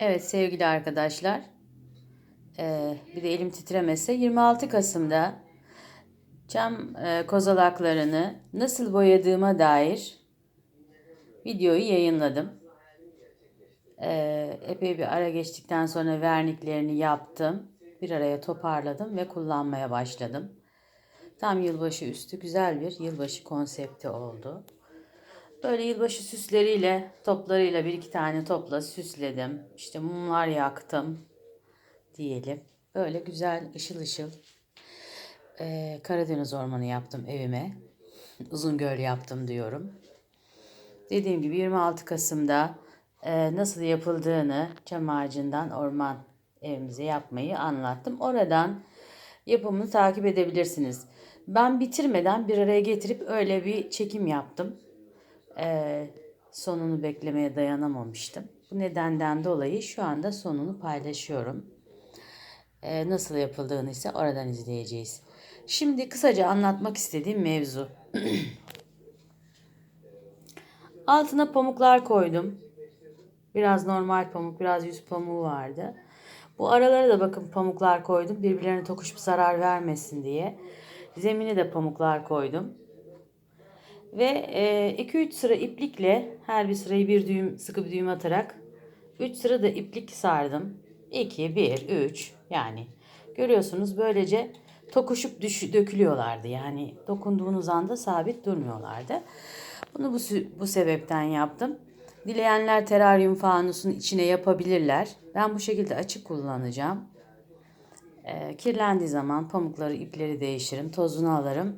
Evet sevgili arkadaşlar. Ee, bir de elim titremese 26 Kasım'da cam e, kozalaklarını nasıl boyadığıma dair videoyu yayınladım. Ee, epey bir ara geçtikten sonra verniklerini yaptım. Bir araya toparladım ve kullanmaya başladım. Tam yılbaşı üstü güzel bir yılbaşı konsepti oldu. Böyle yılbaşı süsleriyle, toplarıyla bir iki tane topla süsledim. İşte mumlar yaktım diyelim. Böyle güzel ışıl ışıl e, Karadeniz ormanı yaptım evime. Uzungöl yaptım diyorum. Dediğim gibi 26 Kasım'da e, nasıl yapıldığını çam ağacından orman evimize yapmayı anlattım. Oradan yapımını takip edebilirsiniz. Ben bitirmeden bir araya getirip öyle bir çekim yaptım. Ee, sonunu beklemeye dayanamamıştım. Bu nedenden dolayı şu anda sonunu paylaşıyorum. Ee, nasıl yapıldığını ise oradan izleyeceğiz. Şimdi kısaca anlatmak istediğim mevzu. Altına pamuklar koydum. Biraz normal pamuk, biraz yüz pamuğu vardı. Bu aralara da bakın pamuklar koydum. Birbirlerine tokuşup zarar vermesin diye. Zemine de pamuklar koydum. Ve 2-3 e, sıra iplikle her bir sırayı bir düğüm sıkı bir düğüm atarak 3 sıra da iplik sardım. 2, 1, 3 yani görüyorsunuz böylece tokuşup düş, dökülüyorlardı. Yani dokunduğunuz anda sabit durmuyorlardı. Bunu bu, bu sebepten yaptım. Dileyenler teraryum fanusun içine yapabilirler. Ben bu şekilde açık kullanacağım. E, kirlendiği zaman pamukları, ipleri değiştiririm, tozunu alırım.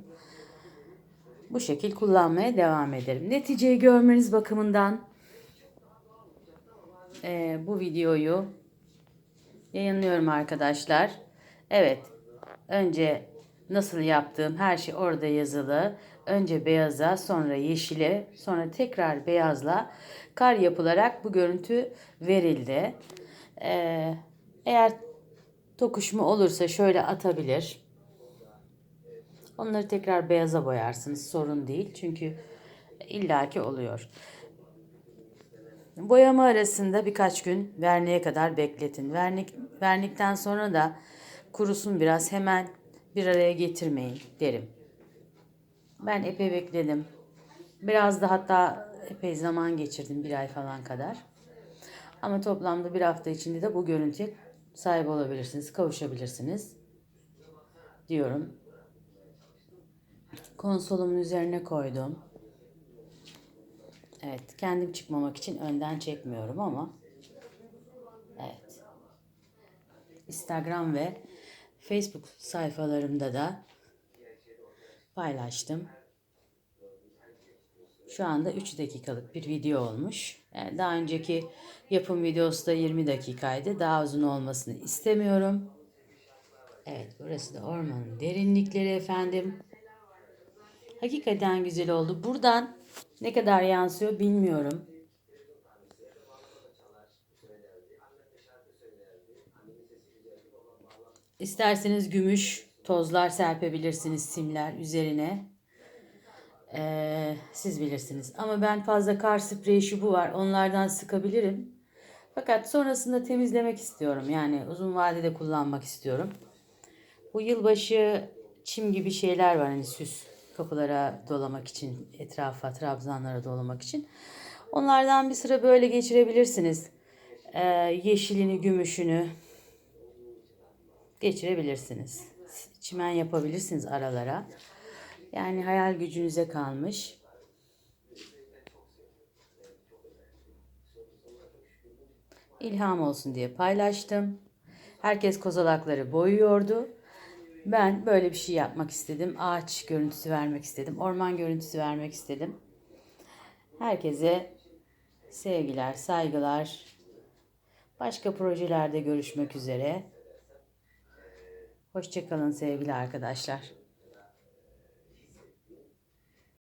Bu şekil kullanmaya devam ederim. Neticeyi görmeniz bakımından e, bu videoyu yayınlıyorum arkadaşlar. Evet, önce nasıl yaptığım her şey orada yazılı. Önce beyaza, sonra yeşile, sonra tekrar beyazla kar yapılarak bu görüntü verildi. Ee, eğer tokuşma olursa şöyle atabilir. Onları tekrar beyaza boyarsınız. Sorun değil. Çünkü illaki oluyor. Boyama arasında birkaç gün verniğe kadar bekletin. Vernik, vernikten sonra da kurusun biraz hemen bir araya getirmeyin derim. Ben epey bekledim. Biraz da hatta epey zaman geçirdim bir ay falan kadar. Ama toplamda bir hafta içinde de bu görüntüye sahip olabilirsiniz, kavuşabilirsiniz diyorum. Konsolumun üzerine koydum. Evet, kendim çıkmamak için önden çekmiyorum ama evet. Instagram ve Facebook sayfalarımda da paylaştım. Şu anda 3 dakikalık bir video olmuş. Yani daha önceki yapım videosu da 20 dakikaydı. Daha uzun olmasını istemiyorum. Evet burası da ormanın derinlikleri efendim. Hakikaten güzel oldu. Buradan ne kadar yansıyor bilmiyorum. İsterseniz gümüş tozlar serpebilirsiniz simler üzerine. Ee, siz bilirsiniz. Ama ben fazla kar spreyi şu bu var. Onlardan sıkabilirim. Fakat sonrasında temizlemek istiyorum. Yani uzun vadede kullanmak istiyorum. Bu yılbaşı çim gibi şeyler var hani süs kapılara dolamak için, etrafa, trabzanlara dolamak için. Onlardan bir sıra böyle geçirebilirsiniz. Ee, yeşilini, gümüşünü geçirebilirsiniz. Çimen yapabilirsiniz aralara. Yani hayal gücünüze kalmış. İlham olsun diye paylaştım. Herkes kozalakları boyuyordu. Ben böyle bir şey yapmak istedim. Ağaç görüntüsü vermek istedim. Orman görüntüsü vermek istedim. Herkese sevgiler, saygılar. Başka projelerde görüşmek üzere. Hoşçakalın sevgili arkadaşlar.